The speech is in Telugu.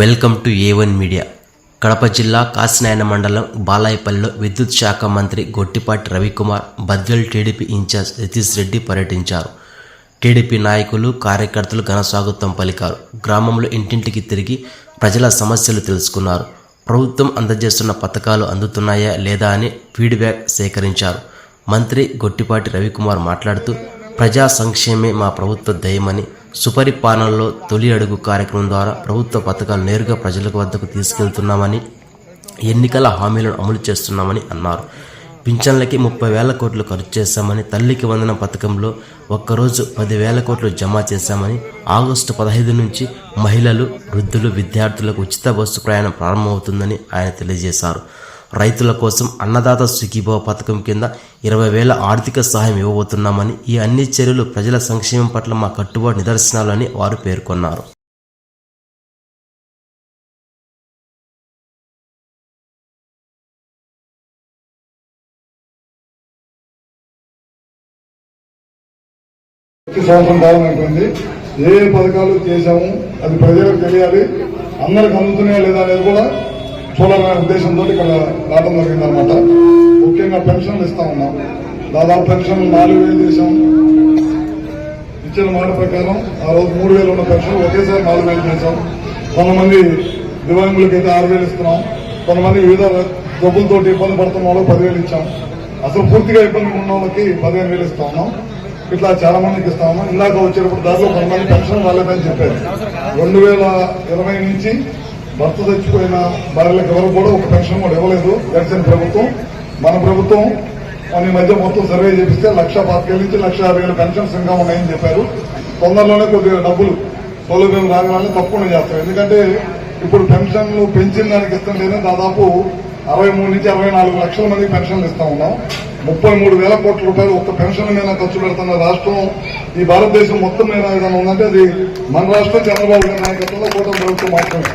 Welcome to A one media Kadapa జిల్లా కాసినాయన మండలం బాలాయపల్లిలో విద్యుత్ శాఖ మంత్రి గొట్టిపాటి రవికుమార్ బద్వెల్ టీడీపీ ఇన్ఛార్జ్ యతీష్ రెడ్డి పర్యటించారు. టీడీపీ నాయకులు కార్యకర్తలు ఘనస్వాగతం పలికారు. గ్రామంలో ఇంటింటికి తిరిగి ప్రజల సమస్యలు తెలుసుకున్నారు. ప్రభుత్వం అందజేస్తున్న పథకాలు అందుతున్నాయా లేదా అని ఫీడ్బ్యాక్ సేకరించారు. మంత్రి గొట్టిపాటి రవికుమార్ మాట్లాడుతూ ప్రజా సంక్షేమే మా ప్రభుత్వ దయమని సుపరిపాలనలో తొలి అడుగు కార్యక్రమం ద్వారా ప్రభుత్వ పథకాలు నేరుగా ప్రజల వద్దకు తీసుకెళ్తున్నామని ఎన్నికల హామీలను అమలు చేస్తున్నామని అన్నారు. పింఛన్లకి ముప్పై వేల కోట్లు ఖర్చు చేశామని తల్లికి వందన పథకంలో ఒక్కరోజు పదివేల కోట్లు జమ చేశామని ఆగస్టు పదహైదు నుంచి మహిళలు వృద్ధులు విద్యార్థులకు ఉచిత బస్సు ప్రయాణం ప్రారంభమవుతుందని ఆయన తెలియజేశారు. రైతుల కోసం అన్నదాత సుఖీభవ పథకం కింద ఇరవై వేల ఆర్థిక సహాయం ఇవ్వబోతున్నామని ఈ అన్ని చర్యలు ప్రజల సంక్షేమం పట్ల మా కట్టుబాటు నిదర్శనాలని వారు పేర్కొన్నారు. సంవత్సరం కావాలనుకుంది ఏ పథకాలు చేశాము అది ప్రజలకు తెలియాలి. అందరికి అందుతున్నాయా లేదా అనేది కూడా చూడాలనే ఉద్దేశంతో ఇక్కడ రావడం జరిగింది అనమాట ముఖ్యంగా పెన్షన్లు ఇస్తా ఉన్నాం. దాదాపు పెన్షన్ నాలుగు వేలు చేశాం. ఇచ్చిన మాట ప్రకారం ఆ రోజు మూడు వేలు ఉన్న పెన్షన్ ఒకేసారి నాలుగు వేలు చేశాం. కొంతమంది దివ్యాంగులకి అయితే ఆరు వేలు ఇస్తున్నాం. కొంతమంది వివిధ జబ్బులతోటి ఇబ్బంది పడుతున్న వాళ్ళకి పదివేలు ఇచ్చాం. అసలు పూర్తిగా ఇబ్బంది ఉన్న వాళ్ళకి పదిహేను వేలు ఇస్తా ఉన్నాం. ఇట్లా చాలా మందికి ఇస్తా ఉన్నాం. ఇందాక వచ్చేటప్పుడు దాంట్లో కొంతమంది పెన్షన్ రాలేదని చెప్పారు. రెండు వేల ఇరవై నుంచి భర్త చచ్చిపోయిన భార్యలకు ఎవరు కూడా ఒక పెన్షన్ కూడా ఇవ్వలేదు. గడిచిన ప్రభుత్వం మన ప్రభుత్వం మన మధ్య మొత్తం సర్వే చేపిస్తే లక్ష పాతికేళ్ళ నుంచి లక్ష యాభై వేల పెన్షన్స్ ఇంకా ఉన్నాయని చెప్పారు. తొందరలోనే కొద్దిగా డబ్బులు సౌలభ్యం రాగానే తప్పకుండా చేస్తాం ఎందుకంటే ఇప్పుడు పెన్షన్లు పెంచిన దానికి ఇస్తాం లేదని దాదాపు అరవై మూడు నుంచి అరవై నాలుగు లక్షల మంది పెన్షన్లు ఇస్తా ఉన్నాం. ముప్పై మూడు వేల కోట్ల రూపాయలు ఒక్క పెన్షన్ మీద ఖర్చు పెడుతున్న రాష్ట్రం ఈ భారతదేశం మొత్తం మీద ఏదైనా ఉందంటే అది మన రాష్ట్రం చంద్రబాబు గారి నాయకత్వంలో కూటమి ప్రభుత్వం మాత్రమే.